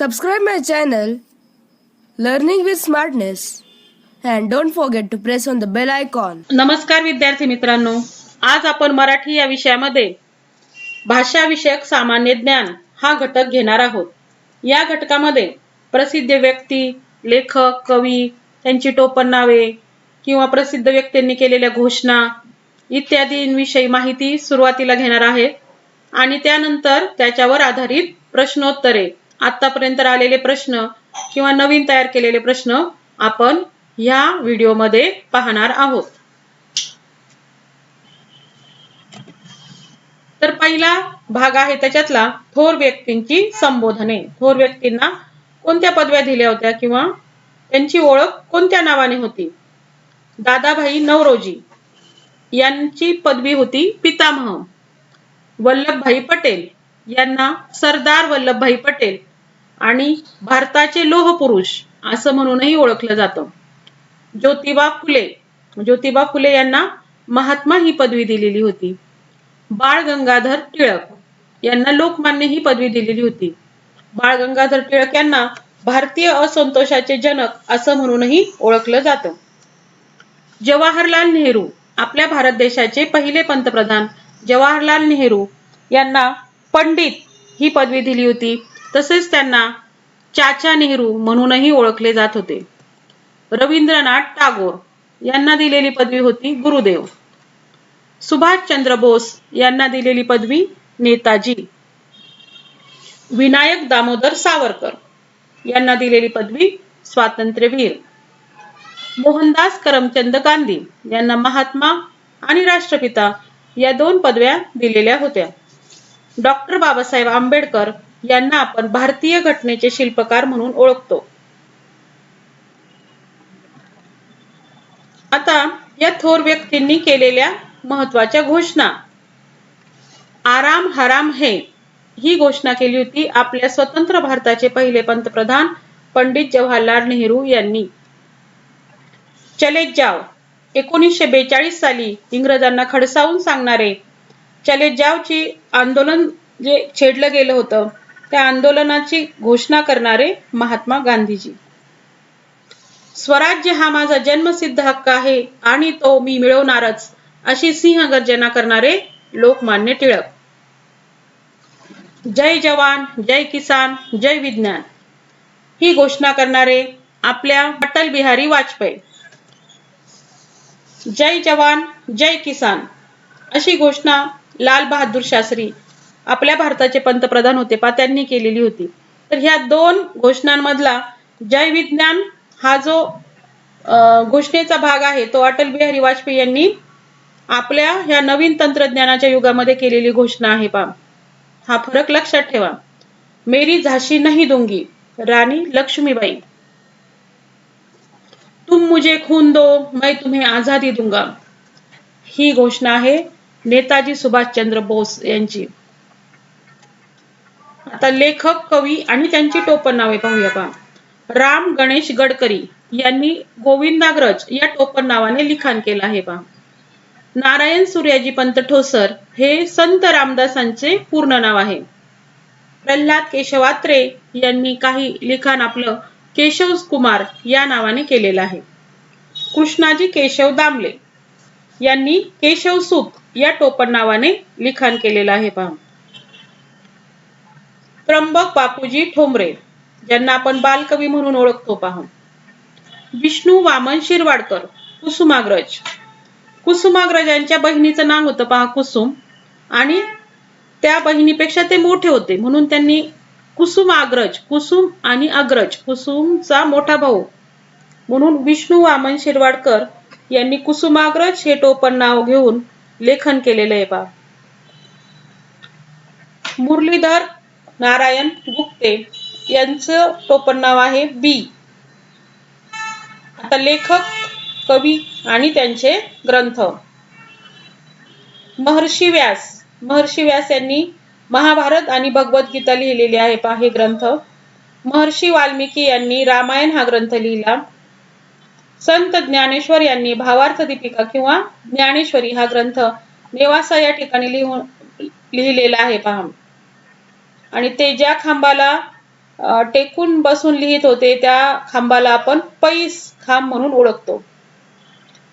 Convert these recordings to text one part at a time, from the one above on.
Subscribe my channel Learning with Smartness and don't forget to press on the bell icon. नमस्कार विद्यार्थी मित्रांनो आज आपण मराठी या विषयामध्ये भाषा विषयक सामान्य ज्ञान हा घटक घेणार आहोत या घटकामध्ये प्रसिद्ध व्यक्ती लेखक कवी त्यांची टोपण नावे किंवा प्रसिद्ध व्यक्तींनी केलेल्या घोषणा इत्यादींविषयी माहिती सुरुवातीला घेणार आहे आणि त्यानंतर त्याच्यावर आधारित प्रश्नोत्तरे आतापर्यंत आलेले प्रश्न किंवा नवीन तयार केलेले प्रश्न आपण ह्या व्हिडिओमध्ये पाहणार आहोत. तर पहिला भाग आहे त्याच्यातला थोर व्यक्तींची संबोधने. थोर व्यक्तींना कोणत्या पदव्या दिल्या होत्या किंवा त्यांची ओळख कोणत्या नावाने होती? दादाभाई नवरोजी यांची पदवी होती पितामह. वल्लभभाई पटेल यांना सरदार वल्लभभाई पटेल आणि भारताचे लोहपुरुष असं म्हणूनही ओळखलं जातं. ज्योतिबा फुले ज्योतिबा फुले यांना महात्मा ही पदवी दिलेली होती. बाळ गंगाधर टिळक यांना लोकमान्य ही पदवी दिलेली होती. बाळ गंगाधर टिळक यांना भारतीय असंतोषाचे जनक असं म्हणूनही ओळखलं जातं. जवाहरलाल नेहरू आपल्या भारत देशाचे पहिले पंतप्रधान जवाहरलाल नेहरू यांना पंडित ही पदवी दिली होती. तसेच त्यांना चाचा नेहरू म्हणूनही ओळखले जात होते. रवींद्रनाथ टागोर यांना दिलेली पदवी होती गुरुदेव. सुभाषचंद्र बोस यांना दिलेली पदवी नेताजी. विनायक दामोदर सावरकर यांना दिलेली पदवी स्वातंत्र्यवीर. मोहनदास करमचंद गांधी यांना महात्मा आणि राष्ट्रपिता या दोन पदव्या दिलेल्या होत्या. डॉक्टर बाबासाहेब आंबेडकर यांना आपण भारतीय घटनेचे शिल्पकार म्हणून ओळखतो. आता या थोर व्यक्तींनी केलेल्या महत्त्वाच्या घोषणा. आराम हराम हे ही घोषणा केली होती आपल्या स्वतंत्र भारताचे पहिले पंतप्रधान पंडित जवाहरलाल नेहरू यांनी. चले जाव एकोणीसशे बेचाळीस साली इंग्रजांना खडसावून सांगणारे चले जावची आंदोलन जे छेडलं गेलं होतं त्या आंदोलनाची घोषणा करणारे महात्मा गांधीजी. स्वराज्य हा माझा जन्मसिद्ध हक्क आहे आणि तो मी मिळवणारच अशी सिंह गर्जना करणारे लोकमान्य टिळक. जय जवान जय किसान जय विज्ञान. ही घोषणा करणारे आपल्या अटल बिहारी वाजपेयी. जय जवान जय किसान अशी घोषणा लाल बहादूर शास्त्री आपल्या भारताचे पंतप्रधान होते पा त्यांनी केलेली होती. तर ह्या दोन घोषणांमधला जय विज्ञान हा जो घोषणेचा भाग आहे तो अटल बिहारी वाजपेयी यांनी आपल्या ह्या नवीन तंत्रज्ञानाच्या युगामध्ये केलेली घोषणा आहे पा हा फरक लक्षात ठेवा. मेरी झाशी नाही दूंगी राणी लक्ष्मीबाई. तुम मुझे खून दो मैं तुम्हें आजादी दूंगा. ही घोषणा आहे नेताजी सुभाषचंद्र बोस यांची. आता लेखक कवी आणि त्यांची टोपण नावे पाहूया पहा. राम गणेश गडकरी यांनी गोविंदाग्रज या टोपण नावाने लिखाण केलं आहे पहा. नारायण सूर्याजी पंत ठोसर हे संत रामदासांचे पूर्ण नाव आहे. प्रल्हाद केशवात्रे यांनी काही लिखाण आपलं केशव कुमार या नावाने केलेलं आहे. कृष्णाजी केशव दामले यांनी केशवसूत या टोपण नावाने लिखाण केलेलं आहे पहा. त्र्यंबक बापूजी ठोंबरे ज्यांना आपण बालकवी म्हणून ओळखतो पहा विष्णू वामन शिरवाडकर कुसुमाग्रज. कुसुमाग्रज यांच्या बहिणीचं नाव होतं पहा कुसुम. आणि त्या बहिणीपेक्षा ते मोठे होते म्हणून त्यांनी कुसुमाग्रज कुसुम आणि अग्रज कुसुमचा मोठा भाऊ. म्हणून विष्णू वामन शिरवाडकर यांनी कुसुमाग्रज हे टोपण नाव घेऊन लेखन केलेलं आहे बा मुरलीधर नारायण गुप्ते यांचं टोपण नाव आहे बी. आता लेखक कवी आणि त्यांचे ग्रंथ. महर्षी व्यास. महर्षी व्यास यांनी महाभारत आणि भगवद्गीता लिहिलेली आहे पहा हे ग्रंथ. महर्षी वाल्मिकी यांनी रामायण हा ग्रंथ लिहिला. संत ज्ञानेश्वर यांनी भावार्थ दीपिका किंवा ज्ञानेश्वरी हा ग्रंथ नेवासा या ठिकाणी लिहून लिहिलेला आहे पहा. आणि ते ज्या खांबाला टेकून बसून लिहित होते त्या खांबाला आपण पैस खांब म्हणून ओळखतो.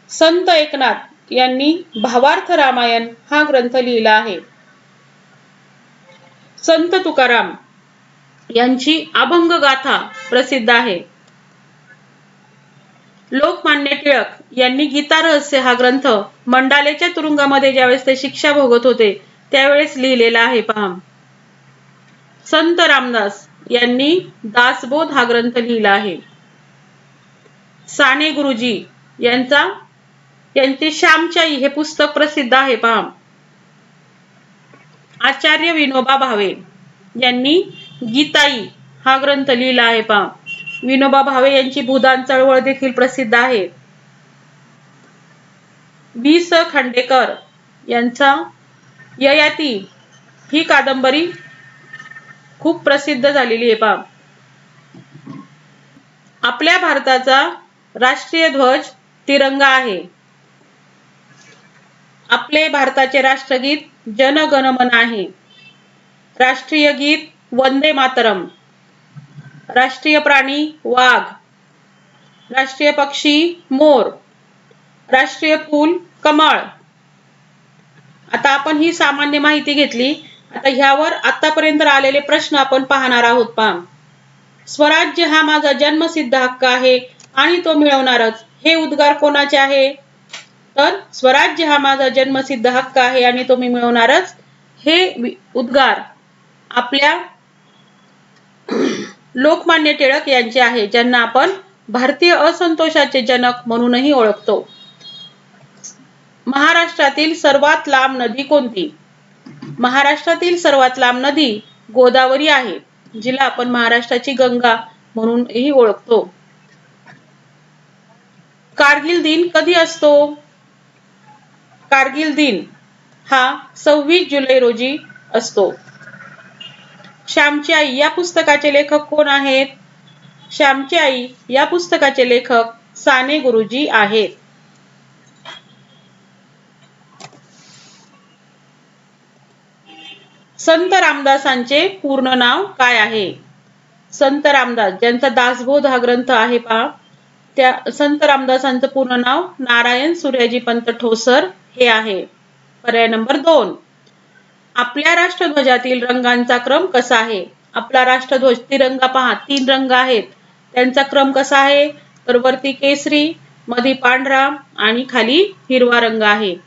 संत एकनाथ यांनी भावार्थ रामायण हा ग्रंथ लिहिला आहे. संत तुकाराम यांची अभंग गाथा प्रसिद्ध आहे. लोकमान्य टिळक यांनी गीता रहस्य हा ग्रंथ मंडालेच्या तुरुंगामध्ये ज्यावेळेस ते शिक्षा भोगत होते त्यावेळेस लिहिलेला आहे. पहा. संत रामदास यांनी दासबोध हा ग्रंथ लिहिला आहे. साने गुरुजी यांचा यांचे श्यामच्याई हे पुस्तक प्रसिद्ध आहे पहा. आचार्य विनोबा भावे यांनी गीताई हा ग्रंथ लिहिला आहे पहा. विनोबा भावे यांची भूदान चळवळ देखील प्रसिद्ध आहे. वि स खांडेकर यांचा ययाती ही कादंबरी खूप प्रसिद्ध झालेली आहे पा आपल्या भारताचा राष्ट्रीय ध्वज तिरंगा आहे. आपले भारताचे राष्ट्रगीत जनगणमन मन आहे. राष्ट्रीय गीत वंदे मातरम. राष्ट्रीय प्राणी वाघ. राष्ट्रीय पक्षी मोर. राष्ट्रीय फूल कमळ. आता आपण ही सामान्य माहिती घेतली. आता ह्यावर आतापर्यंत आलेले प्रश्न आपण पाहणार आहोत पहा स्वराज्य हा माझा जन्मसिद्ध हक्क आहे आणि तो मिळवणारच. हे उद्गार कोणाचे आहे? तर स्वराज्य हा माझा जन्मसिद्ध हक्क आहे आणि तो मी मिळवणारच. हे उद्गार आपल्या लोकमान्य टिळक यांचे आहे ज्यांना आपण भारतीय असंतोषाचे जनक म्हणूनही ओळखतो. महाराष्ट्रातील सर्वात लांब नदी कोणती? महाराष्ट्रातील सर्वात लांब नदी गोदावरी आहे जिला आपण महाराष्ट्राची गंगा म्हणूनही ओळखतो. कारगिल दिन कधी असतो? कारगिल दिन हा सव्वीस जुलै रोजी असतो. श्यामची आई या पुस्तकाचे लेखक कोण आहेत? श्यामची आई या पुस्तकाचे लेखक साने गुरुजी आहेत. संत रामदासांचे पूर्ण नाव काय आहे? संत रामदास ज्यांचा दासबोध हा ग्रंथ आहे पहा. त्या संत रामदासांचं पूर्ण नाव नारायण सूर्याजी पंत ठोसर हे आहे. पर्याय नंबर दोन. आपल्या राष्ट्रध्वजातील रंगांचा क्रम कसा आहे? आपला राष्ट्रध्वज तिरंगा पहा तीन रंग आहेत. त्यांचा क्रम कसा आहे? तर वरती केसरी मध्ये पांढरा आणि खाली हिरवा रंग आहे.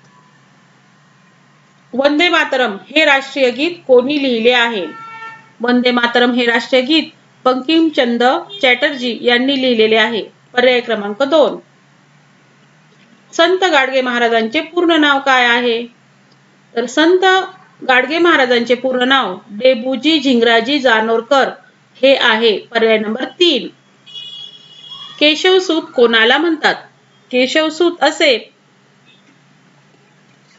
वंदे मातरम हे राष्ट्रीय गीत कोणी लिहिले आहे? वंदे मातरम हे राष्ट्रीय गीत बंकिमचंद चॅटर्जी यांनी लिहिलेले आहे. पर्याय क्रमांक दोन. संत गाडगे महाराजांचे पूर्ण नाव काय आहे? तर संत गाडगे महाराजांचे पूर्ण नाव डेबूजी झिंगराजी जानोरकर हे आहे. पर्याय नंबर तीन. केशवसूत कोणाला म्हणतात? केशवसूत असे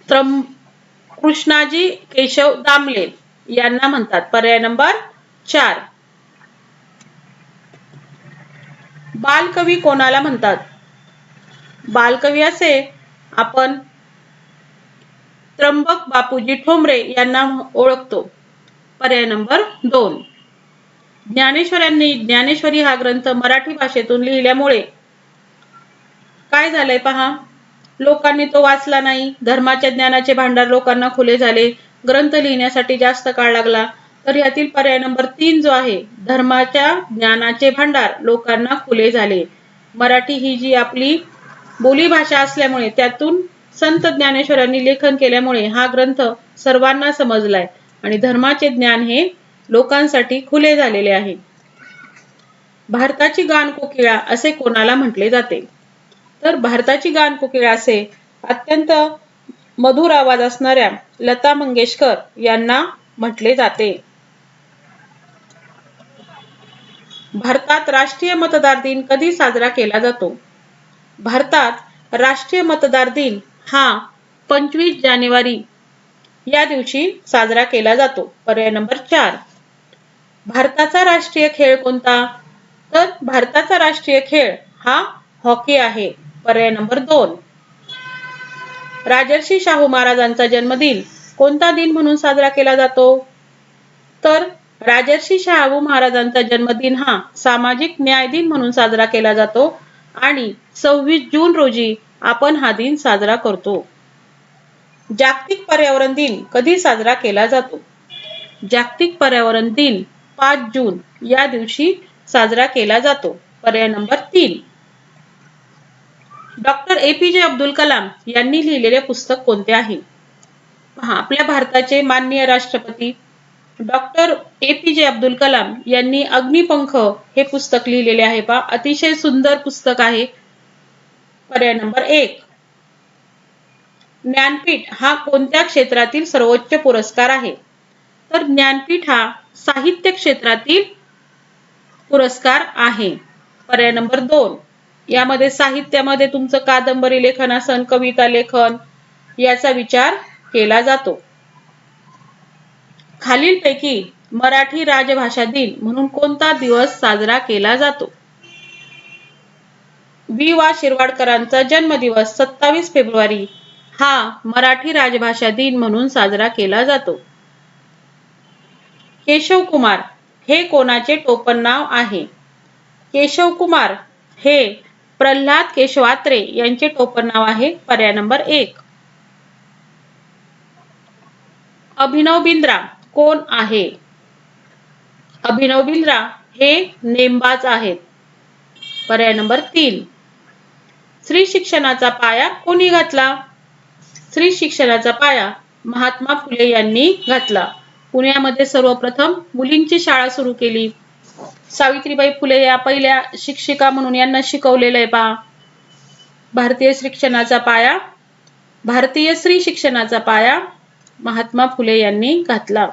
त्रम कृष्णाजी केशव दामले यांना म्हणतात. पर्याय नंबर चार. बालकवी कोणाला म्हणतात? बालकवी असे आपण त्र्यंबक बापूजी ठोंबरे यांना ओळखतो. पर्याय नंबर दोन. ज्ञानेश्वरांनी ज्ञानेश्वरी हा ग्रंथ मराठी भाषेतून लिहिल्यामुळे काय झालंय पहा. लोकांनी तो वाचला नाही. धर्माच्या ज्ञानाचे भांडार लोकांना खुले झाले. ग्रंथ लिहिण्यासाठी जास्त काळ लागला. तर यातील पर्याय नंबर तीन जो आहे धर्माच्या ज्ञानाचे भांडार लोकांना खुले झाले. मराठी ही जी आपली बोलीभाषा असल्यामुळे त्यातून संत ज्ञानेश्वरांनी लेखन केल्यामुळे हा ग्रंथ सर्वांना समजलाय. आणि धर्माचे ज्ञान हे लोकांसाठी खुले झालेले आहे. भारताची गान कोकिळा असे कोणाला म्हटले जाते? तर भारताची गानकोकिळ असे अत्यंत मधुर आवाज असणाऱ्या लता मंगेशकर यांना म्हटले जाते. भारतात राष्ट्रीय मतदार दिन कधी साजरा केला जातो? भारतात राष्ट्रीय मतदार दिन हा पंचवीस जानेवारी या दिवशी साजरा केला जातो. पर्याय नंबर चार. भारताचा राष्ट्रीय खेळ कोणता? तर भारताचा राष्ट्रीय खेळ हा हॉकी आहे. पर्याय नंबर दोन. राजर्षी शाहू महाराजांचा जन्मदिन कोणता दिन म्हणून साजरा केला जातो? तर राजर्षी शाहू महाराजांचा जन्मदिन हा सामाजिक न्याय दिन म्हणून साजरा केला जातो आणि सव्वीस जून रोजी आपण हा दिन साजरा करतो. जागतिक पर्यावरण दिन कधी साजरा केला जातो? जागतिक पर्यावरण दिन पाच जून या दिवशी साजरा केला जातो. पर्याय नंबर तीन. डॉक्टर ए पी जे अब्दुल कलाम यांनी लिहिलेले पुस्तक कोणते आहे? पहा आपल्या भारताचे माननीय राष्ट्रपती डॉक्टर ए पी जे अब्दुल कलाम यांनी अग्निपंख हे पुस्तक लिहिलेले आहे पहा. अतिशय सुंदर पुस्तक आहे. पर्याय नंबर एक. ज्ञानपीठ हा कोणत्या क्षेत्रातील सर्वोच्च पुरस्कार आहे? तर ज्ञानपीठ हा साहित्य क्षेत्रातील पुरस्कार आहे. पर्याय नंबर दोन. यामध्ये साहित्यामध्ये तुमचं कादंबरी लेखन असन कविता लेखन याचा विचार केला जातो. खालीलपैकी मराठी राजभाषा दिन म्हणून कोणता दिवस साजरा केला जातो? बी वा. शिरवाडकरांचा जन्मदिवस सत्तावीस फेब्रुवारी हा मराठी राजभाषा दिन म्हणून साजरा केला जातो. केशव कुमार हे कोणाचे टोपण नाव आहे? केशव कुमार हे प्रल्हाद केशवात्रे यांचे टोपण नाव आहे. पर्याय नंबर एक. अभिनव बिंद्रा कोण आहे? अभिनव बिंद्रा हे नेमबाज आहेत. पर्याय नंबर तीन. स्त्री शिक्षणाचा पाया कोणी घातला? स्त्री शिक्षणाचा पाया महात्मा फुले यांनी घातला. पुण्यामध्ये सर्वप्रथम मुलींची शाळा सुरू केली. सावित्रीबाई फुले या पहिल्या शिक्षिका म्हणून यांना शिकवलेलं आहे पहा. भारतीय शिक्षणाचा पाया भारतीय स्त्री शिक्षणाचा पाया महात्मा फुले यांनी घातला.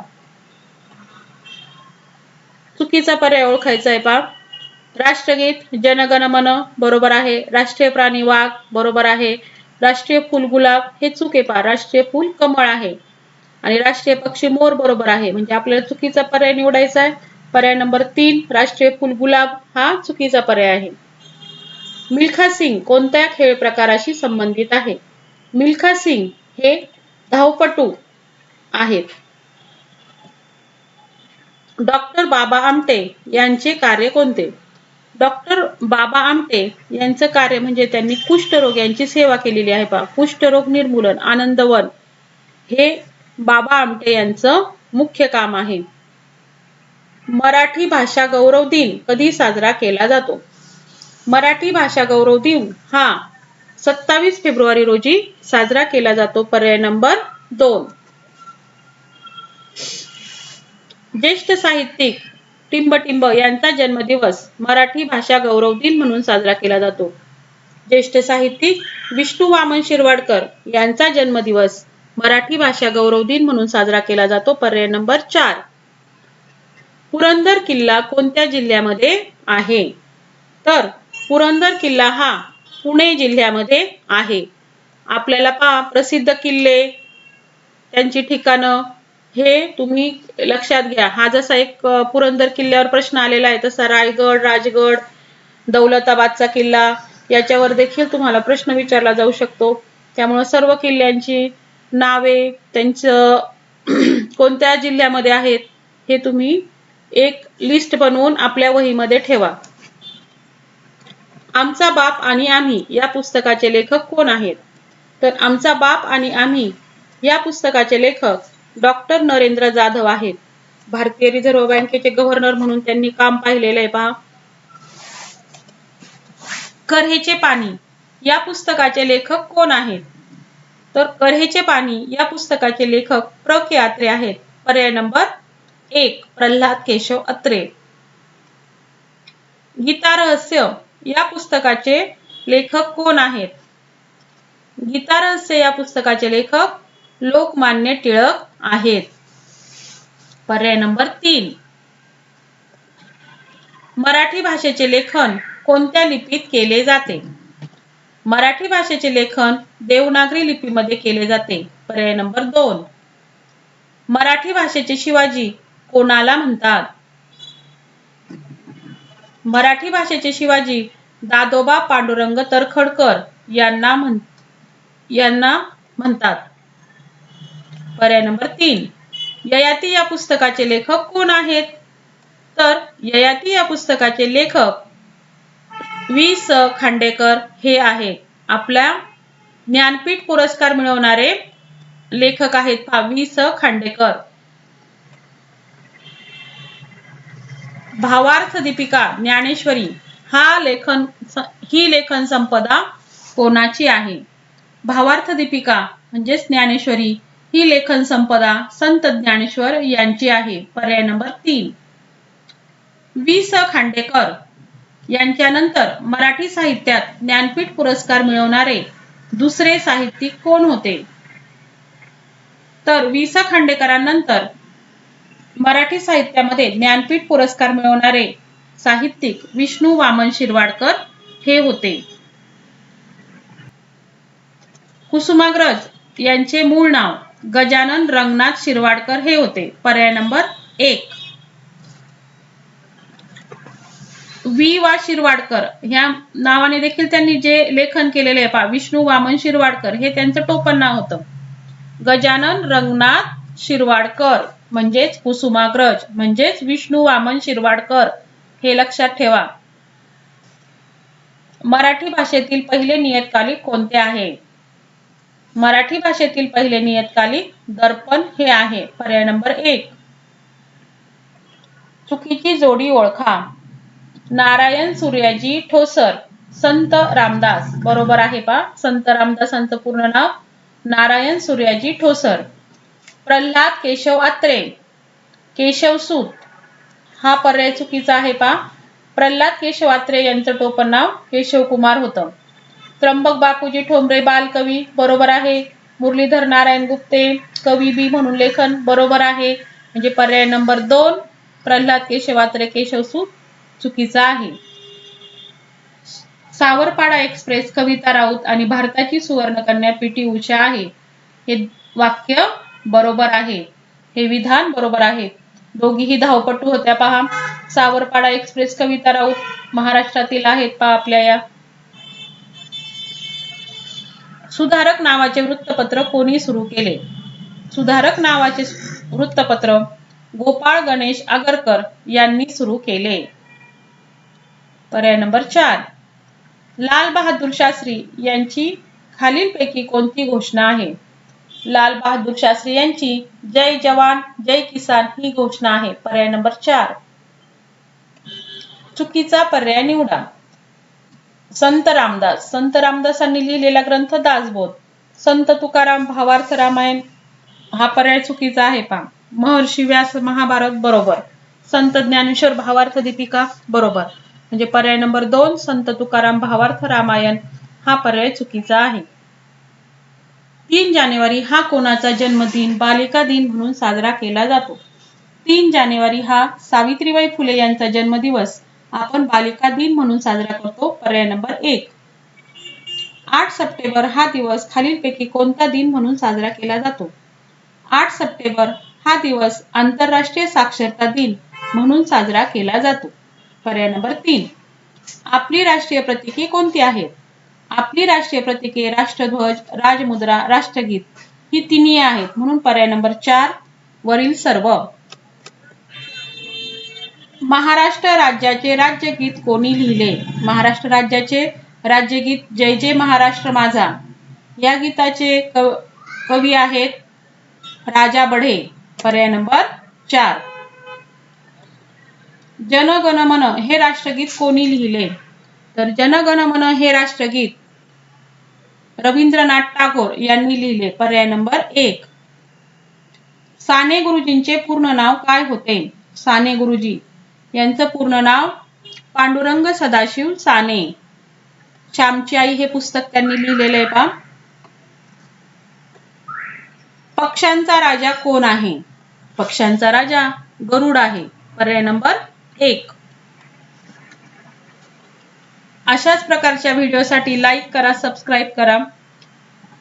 चुकीचा पर्याय ओळखायचा आहे पहा. राष्ट्रगीत जनगण मन बरोबर आहे. राष्ट्रीय प्राणी वाघ बरोबर आहे. राष्ट्रीय फुल गुलाब हे चूक आहे पहा. राष्ट्रीय फुल कमळ आहे. आणि राष्ट्रीय पक्षी मोर बरोबर आहे. म्हणजे आपल्याला चुकीचा पर्याय निवडायचा आहे. पर्याय नंबर तीन राष्ट्रीय फुल गुलाब हा चुकीचा पर्याय आहे. मिल्खा सिंग कोणत्या खेळ प्रकाराशी संबंधित आहे? मिल्खा सिंग हे धावपटू आहेत. डॉक्टर बाबा आमटे यांचे कार्य कोणते? डॉक्टर बाबा आमटे यांचं कार्य म्हणजे त्यांनी कुष्ठरोग यांची सेवा केलेली आहे बा कुष्ठरोग निर्मूलन आनंदवन हे बाबा आमटे यांचं मुख्य काम आहे. मराठी भाषा गौरव दिन कधी साजरा केला जातो? मराठी भाषा गौरव दिन हा सत्तावीस फेब्रुवारी रोजी साजरा केला जातो. पर्याय नंबर दोन. ज्येष्ठ साहित्यिक टिंबटिंब यांचा जन्मदिवस मराठी भाषा गौरव दिन म्हणून साजरा केला जातो. ज्येष्ठ साहित्यिक विष्णू वामन शिरवाडकर यांचा जन्मदिवस मराठी भाषा गौरव दिन म्हणून साजरा केला जातो. पर्याय नंबर चार. पुरंदर किल्ला कोणत्या जिल्ह्यामध्ये आहे? तर पुरंदर किल्ला हा पुणे जिल्ह्यामध्ये आहे. आपल्याला पहा प्रसिद्ध किल्ले त्यांची ठिकाणं हे तुम्ही लक्षात घ्या. हा जसा एक पुरंदर किल्ल्यावर प्रश्न आलेला आहे तसा रायगड राजगड दौलताबादचा किल्ला याच्यावर देखील तुम्हाला प्रश्न विचारला जाऊ शकतो. त्यामुळे सर्व किल्ल्यांची नावे त्यांचं कोणत्या जिल्ह्यामध्ये आहेत हे तुम्ही एक लिस्ट बनवून आपल्या वहीमध्ये ठेवा. आमचा बाप आणि आम्ही या पुस्तकाचे लेखक कोण आहेत? तर आमचा बाप आणि आम्ही या पुस्तकाचे लेखक डॉक्टर नरेंद्र जाधव आहेत. भारतीय रिझर्व्ह बँकेचे गव्हर्नर म्हणून त्यांनी काम पाहिलेलं आहे पहा. कऱ्हेचे पाणी या पुस्तकाचे लेखक कोण आहेत? तर कऱ्हेचे पाणी या पुस्तकाचे लेखक प्र के आत्रे आहेत. पर्याय नंबर एक प्रल्हाद केशव अत्रे. गीता रहस्य या पुस्तकाचे लेखक कोण आहेत? गीता रहस्य या पुस्तकाचे लेखक लोकमान्य टिळक आहेत. पर्याय नंबर तीन. मराठी भाषेचे लेखन कोणत्या लिपीत केले जाते? मराठी भाषेचे लेखन देवनागरी लिपीमध्ये केले जाते. पर्याय नंबर दोन. मराठी भाषेचे शिवाजी कोणाला म्हणतात? मराठी भाषेचे शिवाजी दादोबा पांडुरंग तरखडकर यांना म्हण यांना म्हणतात. पर्याय नंबर तीन. ययाती या पुस्तकाचे लेखक कोण आहेत? तर ययाती या पुस्तकाचे लेखक वी स खांडेकर हे आहेत. आपल्या ज्ञानपीठ पुरस्कार मिळवणारे लेखक आहेत वी स खांडेकर. भावार्थ दीपिका ज्ञानेश्वरी हा लेखन ही लेखन संपदा कोणाची आहे? भावार्थ दीपिका म्हणजेच ज्ञानेश्वरी ही लेखन संपदा संत ज्ञानेश्वर यांची आहे. पर्याय नंबर तीन. वी स खांडेकर यांच्यानंतर मराठी साहित्यात ज्ञानपीठ पुरस्कार मिळवणारे दुसरे साहित्यिक कोण होते? तर वी स खांडेकरांनंतर मराठी साहित्यामध्ये ज्ञानपीठ पुरस्कार मिळवणारे साहित्यिक विष्णू वामन शिरवाडकर हे होते. कुसुमाग्रज यांचे मूळ नाव गजानन रंगनाथ शिरवाडकर हे होते. पर्याय नंबर एक. वि वा शिरवाडकर ह्या नावाने देखील त्यांनी जे लेखन केलेले आहे पहा विष्णू वामन शिरवाडकर हे त्यांचं टोपण नाव होतं. गजानन रंगनाथ शिरवाडकर. म्हणजेच कुसुमाग्रज म्हणजेच विष्णू वामन शिरवाडकर हे लक्षात ठेवा. मराठी भाषेतील पहिले नियतकालिक कोणते आहे? मराठी भाषेतील पहिले नियतकालिक दर्पण हे आहे. पर्याय नंबर एक. चुकीची जोडी ओळखा. नारायण सूर्याजी ठोसर संत रामदास. बरोबर आहे पा? संत रामदासांचं पूर्ण नाव. नारायण सूर्याजी ठोसर. प्रल्हाद केशव आत्रे केशवसूत हा पर्याय चुकीचा आहे पा प्रल्हाद केशव आत्रे यांचं टोपण नाव केशव कुमार होतं. त्र्यंबक बापूजी ठोंबरे बालकवी बरोबर आहे. मुरलीधर नारायण गुप्ते कवी बी म्हणून लेखन बरोबर आहे. म्हणजे पर्याय नंबर दोन प्रल्हाद केशवात्रे केशवसूत चुकीचा आहे. सावरपाडा एक्सप्रेस कविता राऊत आणि भारताची सुवर्णकन्या पी टी उषा आहे. हे वाक्य बरोबर आहे. हे विधान बरोबर आहे. दोघीही धावपटू होत्या पहा. सावरपाडा एक्सप्रेस कविता राऊत महाराष्ट्रातील आहेत पहा आपल्या या. सुधारक नावाचे वृत्तपत्र कोणी सुरू केले? सुधारक नावाचे वृत्तपत्र गोपाळ गणेश आगरकर यांनी सुरू केले. पर्याय नंबर चार. लाल बहादूर शास्त्री यांची खालीलपैकी कोणती घोषणा आहे? लाल बहादूर शास्त्री यांची जय जवान जय किसान ही घोषणा आहे. पर्याय नंबर चार. चुकीचा पर्याय निवडा. संत रामदास. संत रामदासांनी लिहिलेला ग्रंथ दासबोध. संत तुकाराम भावार्थ रामायण हा पर्याय चुकीचा आहे पा महर्षी व्यास महाभारत बरोबर. संत ज्ञानेश्वर भावार्थ दीपिका बरोबर. म्हणजे पर्याय नंबर दोन संत तुकाराम भावार्थ रामायण हा पर्याय चुकीचा आहे. तीन जानेवारी हा कोणाचा जन्मदिन बालिका दिन म्हणून साजरा केला जातो. तीन जानेवारी हा सावित्रीबाई फुले यांचा जन्मदिवस आपण बालिका दिन म्हणून साजरा करतो. पर्याय नंबर एक. आठ सप्टेंबर हा दिवस खालीलपैकी कोणता दिन म्हणून साजरा केला जातो? आठ सप्टेंबर हा दिवस आंतरराष्ट्रीय साक्षरता दिन म्हणून साजरा केला जातो. पर्याय नंबर तीन. आपली राष्ट्रीय प्रतीके कोणती आहेत? आपली राष्ट्रीय प्रतीके राष्ट्रध्वज राजमुद्रा राष्ट्रगीत ही तिन्ही आहेत. म्हणून पर्याय नंबर चार वरील सर्व. महाराष्ट्र राज्याचे राज्यगीत कोणी लिहिले? महाराष्ट्र राज्याचे राज्यगीत जय जय महाराष्ट्र माझा. या गीताचे कवी आहेत राजा बढे. पर्याय नंबर चार. जनगणमन हे राष्ट्रगीत कोणी लिहिले? तर जनगणमन मन हे राष्ट्रगीत रवींद्रनाथ टागोर यांनी लिहिले. पर्याय नंबर एक. साने गुरुजींचे पूर्ण नाव काय होते? साने गुरुजी. यांचं पूर्ण नाव पांडुरंग सदाशिव साने. श्यामची आई हे पुस्तक त्यांनी लिहिलेलं आहे पा पक्ष्यांचा राजा कोण आहे? पक्ष्यांचा राजा गरुड आहे. पर्याय नंबर एक. अशाच प्रकारच्या व्हिडिओसाठी लाईक करा सबस्क्राईब करा.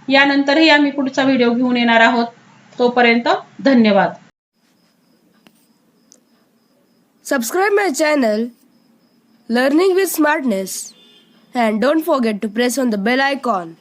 यानंतरही आम्ही पुढचा व्हिडिओ घेऊन येणार आहोत. तोपर्यंत धन्यवाद. Subscribe my channel learning with smartness and don't forget to press on the bell icon